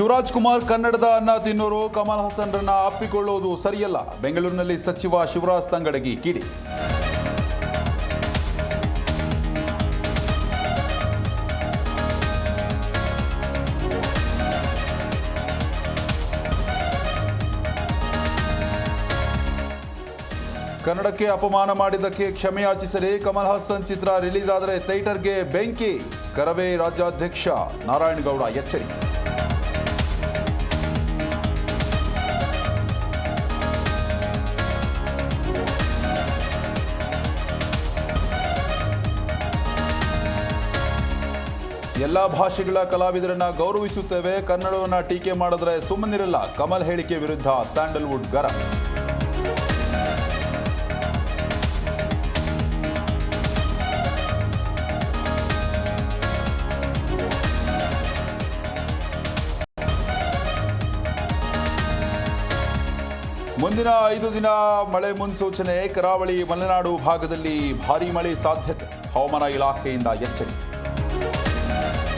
ಶಿವರಾಜ್ ಕುಮಾರ್ ಕನ್ನಡದ ಅನ್ನ ತಿನ್ನೋರು ಕಮಲ್ ಹಾಸನ್ರನ್ನ ಅಪ್ಪಿಕೊಳ್ಳುವುದು ಸರಿಯಲ್ಲ. ಬೆಂಗಳೂರಿನಲ್ಲಿ ಸಚಿವ ಶಿವರಾಜ್ ತಂಗಡಗಿ ಕಿಡಿ. ಕನ್ನಡಕ್ಕೆ ಅಪಮಾನ ಮಾಡಿದ್ದಕ್ಕೆ ಕ್ಷಮೆಯಾಚಿಸಲಿ ಕಮಲ್ ಹಾಸನ್ ಚಿತ್ರ ರಿಲೀಸ್ ಆದರೆ ಥಿಯೇಟರ್ಗೆ ಬೆಂಕಿ. ಕರವೇ ರಾಜ್ಯಾಧ್ಯಕ್ಷ ನಾರಾಯಣಗೌಡ ಎಚ್ಚರಿಕೆ. ಎಲ್ಲ ಭಾಷೆಗಳ ಕಲಾವಿದರನ್ನ ಗೌರವಿಸುತ್ತೇವೆ. ಕನ್ನಡವನ್ನ ಟೀಕೆ ಮಾಡಿದ್ರೆ ಸುಮ್ಮನಿರಲ್ಲ. ಕಮಲ್ ಹೇಳಿಕೆ ವಿರುದ್ಧ ಸ್ಯಾಂಡಲ್ವುಡ್ ಗರ. ಮುಂದಿನ ಐದು ದಿನ ಮಳೆ ಮುನ್ಸೂಚನೆ, ಕರಾವಳಿ ಮಲೆನಾಡು ಭಾಗದಲ್ಲಿ ಭಾರೀ ಮಳೆ ಸಾಧ್ಯತೆ. ಹವಾಮಾನ ಇಲಾಖೆಯಿಂದ ಎಚ್ಚರಿಕೆ. Bye.